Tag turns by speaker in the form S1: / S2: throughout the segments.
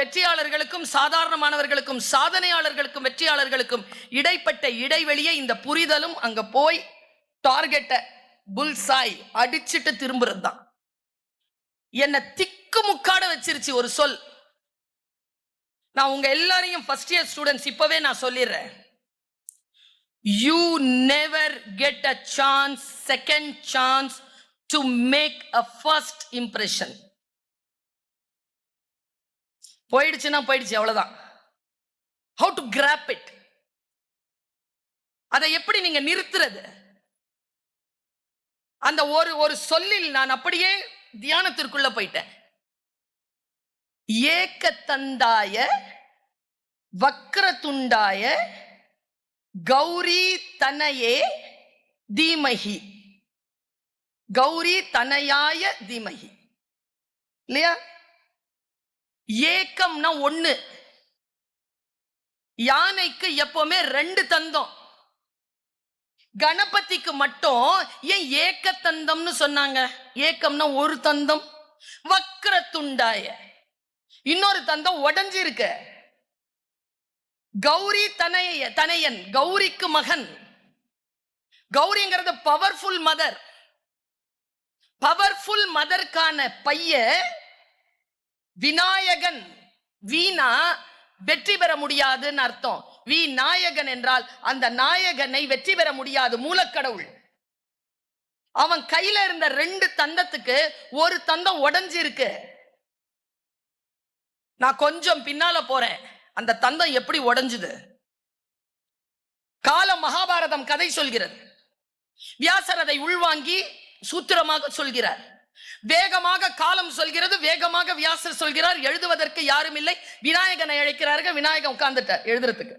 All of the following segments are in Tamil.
S1: வெற்றியாளர்களுக்கும் சாதாரணமானவர்களுக்கும் சாதனையாளர்களுக்கும் வெற்றியாளர்களுக்கும் இடைப்பட்ட இடைவெளியை இந்த புரிதலும் அங்க போய் டார்கெட்டை புல்சாய் அடிச்சுட்டு திரும்புறது தான் என்ன திக்கு முக்காட வச்சிருச்சு ஒரு சொல். நான் உங்க எல்லாரையும் ஃபர்ஸ்ட் இயர் ஸ்டூடெண்ட்ஸ் இப்பவே நான் சொல்லிடுறேன். You never get a chance second chance to make a first impression போயிடுச்சுன்னா போயிடுச்சு அவ்வளோதான் ஹவு டு கிராப் இட் அதை எப்படி நீங்க நிறுத்துறது? அந்த ஒரு ஒரு சொல்லில் நான் அப்படியே தியானத்திற்குள்ள போயிட்டேன். ஏக்கத்தந்தாய வக்ரதுண்டாய கௌரி தனையே தீமகி. கௌரி தனையாய தீமகி. இல்லையா? ஏக்கம்னா ஒன்று யானைக்கு எப்பவுமே ரெண்டு தந்தம். கணபதிக்கு மட்டும் ஏன் ஏக்க தந்தம்னு சொன்னாங்க? ஏக்கம்னா ஒரு தந்தம். வக்கர துண்டாய. இன்னொரு தந்தம் உடஞ்சிருக்க. கௌரி தனைய தனையன் கௌரிக்கு மகன். கௌரிங்கிறது பவர்ஃபுல் மதர் பவர்ஃபுல் மதருக்கான பையன் விநாயகன் வீணா வெற்றி பெற முடியாதுன்னு அர்த்தம். வி நாயகன் என்றால் அந்த நாயகனை வெற்றி பெற முடியாது மூலக்கடவுள். அவன் கையில இருந்த ரெண்டு தந்தத்துக்கு ஒரு தந்தம் உடஞ்சிருக்கு. நான் கொஞ்சம் பின்னால போறேன். அந்த தந்தம் எப்படி உடஞ்சுது? கால மகாபாரதம் கதை சொல்கிறது. வியாசர் அதை உள்வாங்கி சூத்திரமாக சொல்கிறார். வேகமாக காலம் சொல்கிறது வேகமாக வியாசர் சொல்கிறார் எழுதுவதற்கு யாரும் இல்லை. விநாயகனை அழைக்கிறார்கள் விநாயகன் உட்கார்ந்துட்டார் எழுதுறதுக்கு.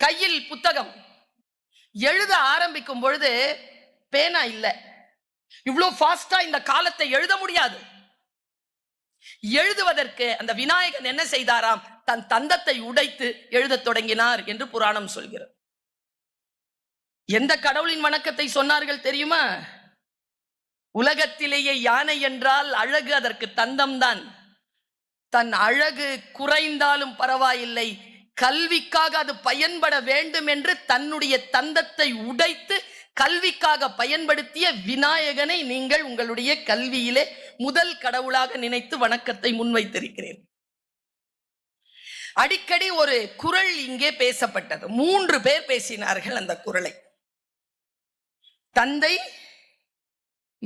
S1: கையில் புத்தகம். எழுத ஆரம்பிக்கும் பொழுது பேனா இல்லை. இவ்வளோ ஃபாஸ்டா இந்த காலத்தை எழுத முடியாது. எழுதுவதற்கு அந்த விநாயகன் என்ன செய்தாராம்? தன் தந்தத்தை உடைத்து எழுதத் தொடங்கினார் என்று புராணம் சொல்கிறது. எந்த கடவுளின் வணக்கத்தை சொன்னார்கள் தெரியுமா? உலகத்திலேயே யானை என்றால் அழகு அதற்கு தந்தம்தான். தன் அழகு குறைந்தாலும் பரவாயில்லை. கல்விக்காக அது பயன்பட வேண்டும் என்று தன்னுடைய தந்தத்தை உடைத்து கல்விக்காக பயன்படுத்திய விநாயகனை நீங்கள் உங்களுடைய கல்வியிலே முதல் கடவுளாக நினைத்து வணக்கத்தை முன்வைத்திருக்கிறேன். அடிக்கடி ஒரு குரல் இங்கே பேசப்பட்டது. மூன்று பேர் பேசினார்கள் அந்த குரலை. தந்தை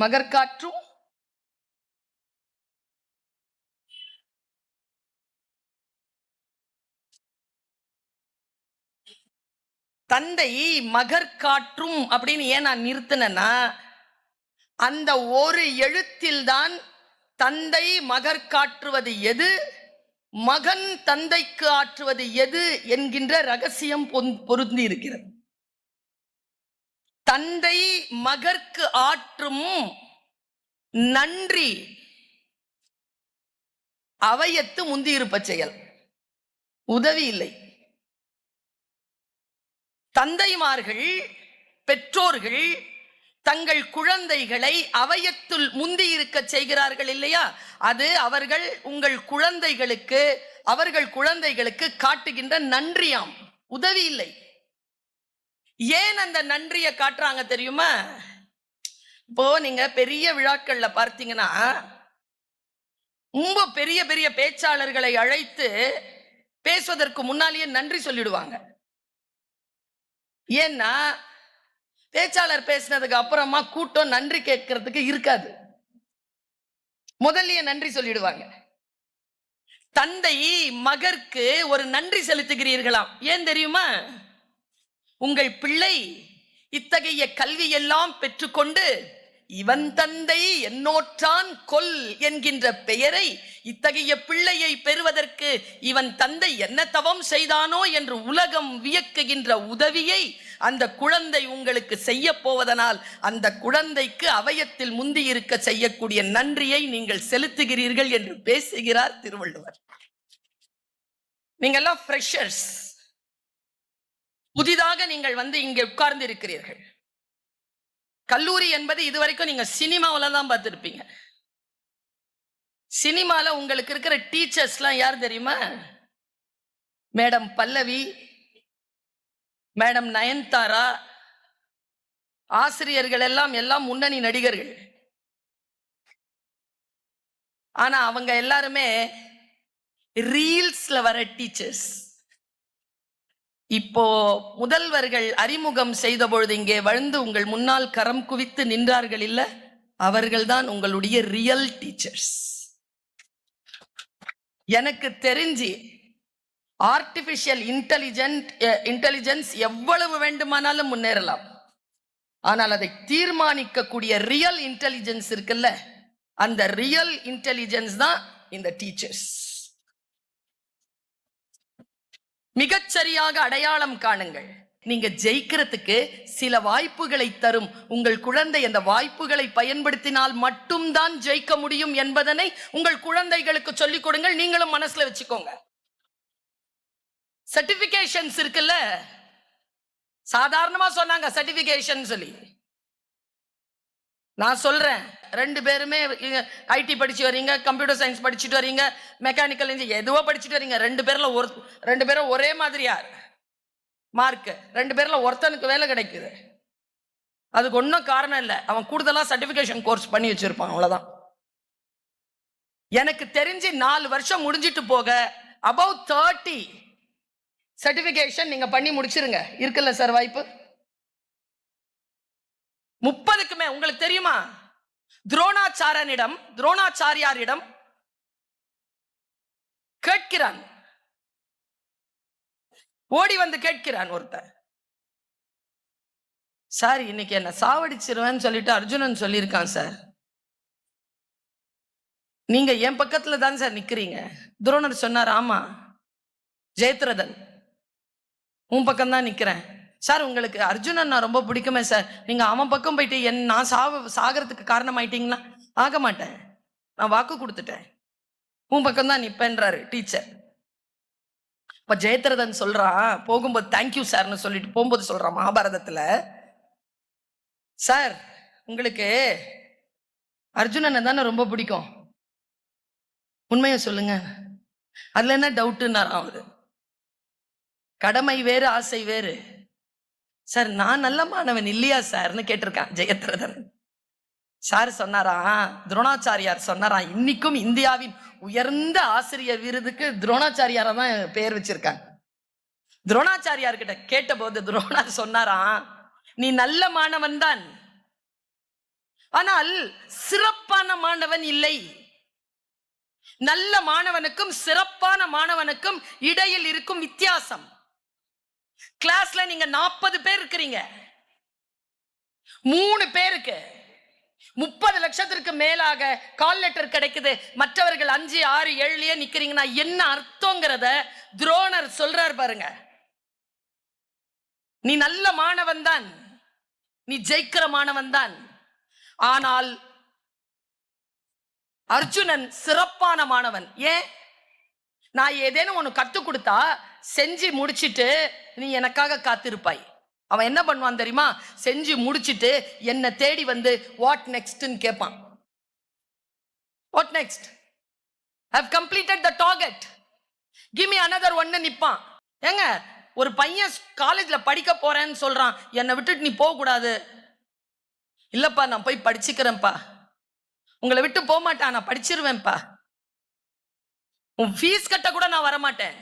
S1: மகர்காற்றும் தந்தை மகர்காற்றும் அப்படின்னு ஏன் நான் நிறுத்தினேன்னா அந்த ஒரு எழுத்தில் தான் தந்தை மகர் காற்றுவது எது மகன் தந்தைக்கு ஆற்றுவது எது என்கின்ற ரகசியம் பொருந்தி இருக்கிறது தந்தை மகர்க்கு ஆற்றும் நன்றி. அவையத்து முந்தியிருப்ப செயல் உதவி இல்லை. தந்தைமார்கள் பெற்றோர்கள் தங்கள் குழந்தைகளை அவையத்துள் முந்தியிருக்க செய்கிறார்கள் இல்லையா? அது அவர்கள் உங்கள் குழந்தைகளுக்கு அவர்கள் குழந்தைகளுக்கு காட்டுகின்ற நன்றியாம். உதவி இல்லை. ஏன் அந்த நன்றியை காட்டுறாங்க தெரியுமா? இப்போ நீங்க பெரிய விழாக்கள்ல பார்த்தீங்கன்னா ரொம்ப பெரிய பெரிய பேச்சாளர்களை அழைத்து பேசுவதற்கு முன்னாலேயே நன்றி சொல்லிடுவாங்க. ஏன்னா பேச்சாளர் பேசினதுக்கு அப்புறமா கூட்டம் நன்றி கேட்கறதுக்கு இருக்காது. முதல்லயே நன்றி சொல்லிடுவாங்க. தந்தை மகற்கு ஒரு நன்றி செலுத்துகிறீர்களாம். ஏன் தெரியுமா? உங்கள் பிள்ளை இத்தகைய கல்வி எல்லாம் பெற்றுக்கொண்டு இவன் தந்தை என்னோற்றான் கொல் என்கின்ற பெயரை இத்தகைய பிள்ளையை பெறுவதற்கு இவன் தந்தை என்ன தவம் செய்தானோ என்று உலகம் வியக்குகின்ற உதவியை அந்த குழந்தை உங்களுக்கு செய்ய போவதனால் அந்த குழந்தைக்கு அவயத்தில் முந்தி இருக்க செய்யக்கூடிய நன்றியை நீங்கள் செலுத்துகிறீர்கள் என்று பேசுகிறார் திருவள்ளுவர். நீங்கெல்லாம் ஃப்ரெஷர்ஸ் புதிதாக நீங்கள் வந்து இங்கே உட்கார்ந்து இருக்கிறீர்கள் கல்லூரி என்பது இதுவரைக்கும் நீங்க சினிமாவில் தான் பார்த்துருப்பீங்க. சினிமால உங்களுக்கு இருக்கிற டீச்சர்ஸ்லாம் யார் தெரியுமா? மேடம் பல்லவி மேடம் நயன்தாரா ஆசிரியர்கள் எல்லாம் எல்லாம் முன்னணி நடிகர்கள். ஆனா அவங்க எல்லாருமே ரீல்ஸ்ல வர டீச்சர்ஸ். இப்போ முதல்வர்கள் அறிமுகம் செய்த பொழுது இங்கே வழுந்து உங்கள் முன்னால் கரம் குவித்து நின்றார்கள் இல்ல? அவர்கள்தான் உங்களுடைய ரியல் டீச்சர்ஸ் எனக்கு தெரிஞ்சு ஆர்டிபிஷியல் இன்டெலிஜென்ட் இன்டெலிஜென்ஸ் எவ்வளவு வேண்டுமானாலும் முன்னேறலாம். ஆனால் அதை தீர்மானிக்கக்கூடிய ரியல் இன்டெலிஜென்ஸ் இருக்குல்ல? அந்த ரியல் இன்டெலிஜென்ஸ் தான் இந்த டீச்சர்ஸ் மிகச்சரியாக அடையாளம் காணுங்கள். நீங்க ஜெயிக்கிறதுக்கு சில வாய்ப்புகளை தரும். உங்கள் குழந்தை அந்த வாய்ப்புகளை பயன்படுத்தினால் மட்டும்தான் ஜெயிக்க முடியும் என்பதனை உங்கள் குழந்தைகளுக்கு சொல்லிக் கொடுங்கள். நீங்களும் மனசுல வச்சுக்கோங்க. சர்டிபிகேஷன்ஸ் இருக்குல்ல? சாதாரணமா சொன்னாங்க சர்டிபிகேஷன் சொல்லி. நான் சொல்கிறேன் ரெண்டு பேருமே ஐடி படிச்சு வரீங்க கம்ப்யூட்டர் சயின்ஸ் படிச்சுட்டு வரீங்க மெக்கானிக்கல் இன்ஜினியர் எதுவோ படிச்சுட்டு வரீங்க. ரெண்டு பேரில் ஒரு ரெண்டு பேரும் ஒரே மாதிரி யார் மார்க்கு ரெண்டு பேரில் ஒருத்தனுக்கு வேலை கிடைக்குது. அதுக்கு ஒன்றும் காரணம் இல்லை. அவன் கூடுதலாக சர்டிஃபிகேஷன் கோர்ஸ் பண்ணி வச்சுருப்பான். அவ்வளோதான் எனக்கு தெரிஞ்சு நாலு வருஷம் முடிஞ்சிட்டு போக அபவ் தேர்ட்டி சர்டிஃபிகேஷன் நீங்கள் பண்ணி முடிச்சிருங்க. இருக்குல்ல சார் வாய்ப்பு? முப்பதுக்குமே உங்களுக்கு தெரியுமா? துரோணாச்சாரனிடம் துரோணாச்சாரியாரிடம் கேட்கிறான். ஓடி வந்து கேட்கிறான் ஒருத்தன். சார் இன்னைக்கு என்ன சாவடிச்சிருவேன்னு சொல்லிட்டு அர்ஜுனன் சொல்லியிருக்கான் சார். நீங்க என் பக்கத்துல தான் சார் நிக்கிறீங்க. துரோணர் சொன்னார் ஆமா ஜெயத்ரதன் உன் பக்கம் தான் நிக்கிறேன். சார் உங்களுக்கு அர்ஜுனன் நான் ரொம்ப பிடிக்குமே சார். நீங்கள் அவன் பக்கம் போயிட்டு என் நான் சாவ சாகிறதுக்கு காரணமாயிட்டீங்கன்னா ஆக மாட்டேன். நான் வாக்கு கொடுத்துட்டேன். உன் பக்கம் தான் நிப்பேன்றாரு டீச்சர். இப்போ ஜெயத்ரதன் சொல்கிறான் போகும்போது தேங்க்யூ சார்னு சொல்லிட்டு போகும்போது சொல்கிறான் மகாபாரதத்தில். சார் உங்களுக்கு அர்ஜுனனை தானே ரொம்ப பிடிக்கும்? உண்மையை சொல்லுங்க. அதில் என்ன டவுட்டுன்னாராம் அவர்? கடமை வேறு ஆசை வேறு. சார் நான் நல்ல மாணவன் இல்லையா சார்னு கேட்டிருக்கான் ஜெயத்ரதன். சார் சொன்னாராம் துரோணாச்சாரியார் சொன்னாராம் இன்னைக்கும் இந்தியாவின் உயர்ந்த ஆசிரியர் விருதுக்கு துரோணாச்சாரியாரா தான் பெயர் வச்சிருக்காங்க. துரோணாச்சாரியார் கிட்ட கேட்டபோது துரோணார் சொன்னாராம் நீ நல்ல மாணவன் தான். ஆனால் சிறப்பான மாணவன் இல்லை. நல்ல மாணவனுக்கும் சிறப்பான மாணவனுக்கும் இடையில் இருக்கும் வித்தியாசம். கிளாஸ்ல நீங்க நாற்பது பேர் இருக்கிறீங்க. மூணு பேருக்கு முப்பது லட்சத்திற்கு மேலாக கால் லெட்டர் கிடைக்குது. மற்றவர்கள் அஞ்சு ஆறு ஏழுலயே நிக்கிறீங்கன்னா என்ன அர்த்தங்கிறத துரோணர் சொல்றார் பாருங்க. நீ நல்ல மாணவன் தான். நீ ஜெயிக்கிற மாணவன் தான். ஆனால் அர்ஜுனன் சிறப்பான மாணவன். ஏன்? நான் ஏதேனும் ஒன்று கற்றுக் கொடுத்தா செஞ்சு முடிச்சிட்டு நீ எனக்காக காத்திருப்பாய். அவன் என்ன பண்ணுவான் தெரியுமா? செஞ்சு முடிச்சுட்டு என்னை தேடி வந்து வாட் நெக்ஸ்ட்னு கேட்பான். What next how completed the target give me another ஒன்னு நிற்பான் ஏங்க ஒரு பையன் காலேஜில் படிக்க போறேன்னு சொல்றான். என்னை விட்டுட்டு நீ போகக்கூடாது இல்லைப்பா நான் போய் படிச்சுக்கிறேன்ப்பா. உங்களை விட்டு போக மாட்டேன் நான் படிச்சிருவேன்ப்பா. உன் ஃபீஸ் கட்ட கூட நான் வரமாட்டேன்.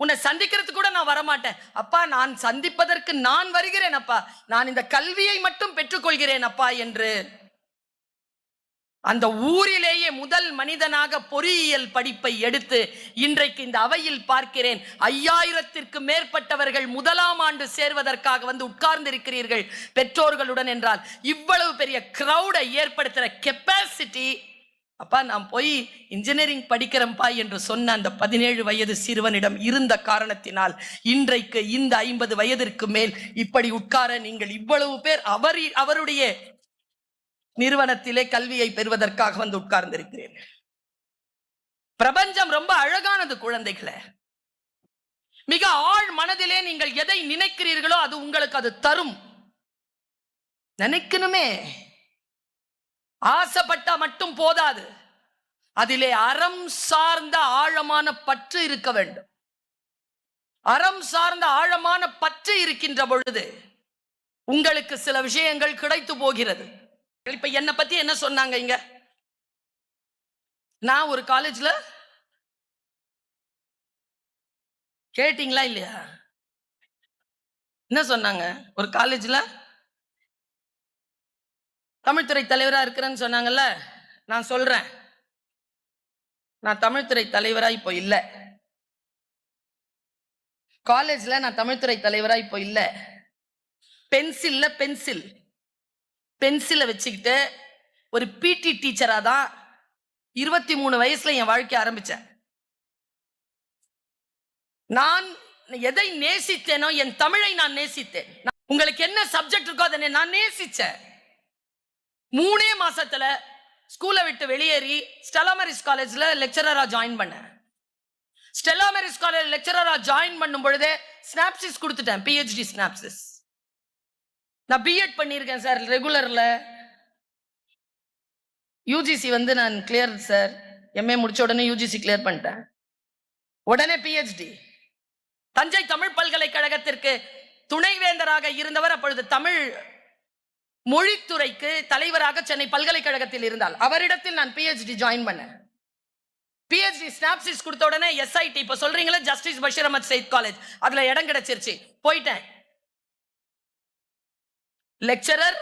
S1: உன்னை சந்திக்கிறதுக்கு கூட நான் வரமாட்டேன். அப்பா நான் சந்திப்பதற்கு நான் வருகிறேன் அப்பா. நான் இந்த கல்வியை மட்டும் பெற்றுக்கொள்கிறேன் அப்பா என்று அந்த ஊரிலேயே முதல் மனிதனாக பொறியியல் படிப்பை எடுத்து இன்றைக்கு இந்த அவையில் பார்க்கிறேன். ஐயாயிரத்திற்கு மேற்பட்டவர்கள் முதலாம் ஆண்டு சேர்வதற்காக வந்து உட்கார்ந்திருக்கிறீர்கள் பெற்றோர்களுடன் என்றால். இவ்வளவு பெரிய கிரௌடை ஏற்படுத்துகிற கெப்பாசிட்டி அப்பா நான் போய் இன்ஜினியரிங் படிக்கிறேன்ப்பா என்று சொன்ன அந்த பதினேழு வயது சிறுவனிடம் இருந்த காரணத்தினால் இன்றைக்கு இந்த ஐம்பது வயதிற்கு மேல் இப்படி உட்கார நீங்கள் இவ்வளவு பேர் அவர் அவருடைய நிறுவனத்திலே கல்வியை பெறுவதற்காக வந்து உட்கார்ந்திருக்கிறேன். பிரபஞ்சம் ரொம்ப அழகானது குழந்தைகளை. மிக ஆழ் மனதிலே நீங்கள் எதை நினைக்கிறீர்களோ அது உங்களுக்கு அது தரும். நினைக்கணுமே. ஆசைப்பட்டா மட்டும் போதாது. அதிலே அறம் சார்ந்த ஆழமான பற்று இருக்க வேண்டும். அறம் சார்ந்த ஆழமான பற்று இருக்கின்ற பொழுது உங்களுக்கு சில விஷயங்கள் கிடைத்து போகிறது. இப்ப என்னை பத்தி என்ன சொன்னாங்க இங்க? நான் ஒரு காலேஜ்ல கேட்டீங்களா இல்லையா? என்ன சொன்னாங்க? ஒரு காலேஜ்ல தமிழ்துறை தலைவராக இருக்கிறேன்னு சொன்னாங்கல்ல நான் சொல்றேன். நான் தமிழ்துறை தலைவராக இப்போ இல்லை. காலேஜ்ல நான் தமிழ்துறை தலைவராக இப்போ இல்லை. பென்சில்ல பென்சில். பென்சிலை வச்சுக்கிட்டு ஒரு பிடி டீச்சராக தான் இருபத்தி மூணு வயசில் என் வாழ்க்கை ஆரம்பிச்சேன். நான் எதை நேசித்தேனோ என் தமிழை நான் நேசித்தேன். நான் உங்களுக்கு என்ன சப்ஜெக்ட் இருக்கோ அதை நான் நேசித்தேன் மூணே மாசத்துல ஸ்கூலை விட்டு வெளியேறி ஸ்டெலாமரிஸ் காலேஜ்ல லெக்சரரா ஜாயின் பண்ணேன். ஸ்டெலாமரிஸ் காலேஜ் லெக்சரரா ஜாயின் பண்ணும் பொழுதே ஸ்னாப்சிஸ் கொடுத்துட்டேன் பிஹெச்டி ஸ்னாப்சிஸ் நான் பிஎட் பண்ணியிருக்கேன் சார் ரெகுலரில் யூஜிசி வந்து நான் கிளியர் சார் எம்ஏ முடிச்ச உடனே யூஜிசி கிளியர் பண்ணிட்டேன். உடனே பிஹெச்டி தஞ்சை தமிழ் பல்கலைக்கழகத்திற்கு துணைவேந்தராக இருந்தவர் அப்பொழுது தமிழ் மொழித்துறைக்கு தலைவராக சென்னை பல்கலைக்கழகத்தில் இருந்தால் அவரிடத்தில் நான் பிஹெச்டி ஜாயின் பண்ணேன். பிஹெச்டி ஸ்னாப்சிஸ் கொடுத்த உடனே எஸ்ஐடி இப்போ சொல்றீங்களா ஜஸ்டிஸ் பஷீர் அஹமத் சயித் காலேஜ் அதுல இடம் கிடைச்சிருச்சு. போயிட்டேன். Lecturer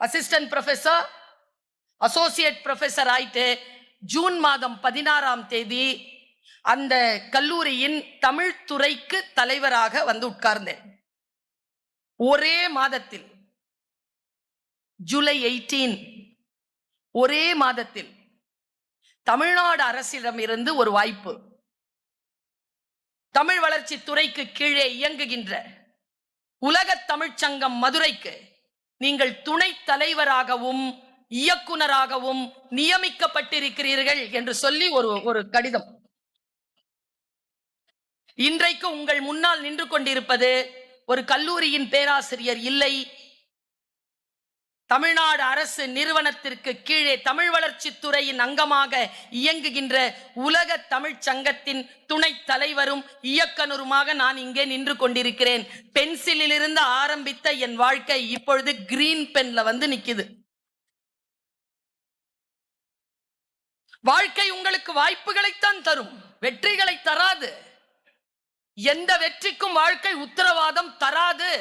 S1: assistant professor associate professor ஆயிட்டு ஜூன் மாதம் பதினாறாம் தேதி அந்த கல்லூரியின் தமிழ் துறைக்கு தலைவராக வந்து உட்கார்ந்தேன். ஒரே மாதத்தில். ஜூலை எயிட்டீன் ஒரே மாதத்தில் தமிழ்நாடு அரசிடம் இருந்து ஒரு வாய்ப்பு. தமிழ் வளர்ச்சி துறைக்கு கீழே இயங்குகின்ற உலக தமிழ்ச்சங்கம் மதுரைக்கு நீங்கள் துணைத் தலைவராகவும் இயக்குனராகவும் நியமிக்கப்பட்டிருக்கிறீர்கள் என்று சொல்லி ஒரு ஒரு கடிதம். இன்றைக்கு உங்கள் முன்னால் நின்று கொண்டிருப்பது ஒரு கல்லூரியின் பேராசிரியர் இல்லை தமிழ்நாடு அரசு நிறுவனத்திற்கு கீழே தமிழ் வளர்ச்சி துறையின் அங்கமாக இயங்குகின்ற உலக தமிழ்ச் சங்கத்தின் துணைத் தலைவரும் இயக்குனருமாக நான் இங்கே நின்று கொண்டிருக்கிறேன். பென்சிலிலிருந்து ஆரம்பித்த என் வாழ்க்கை இப்பொழுது கிரீன் பென்ல வந்து நிக்குது. வாழ்க்கை உங்களுக்கு வாய்ப்புகளைத்தான் தரும் வெற்றிகளை தராது. எந்த வெற்றிக்கும் வாழ்க்கை உத்தரவாதம் தராது.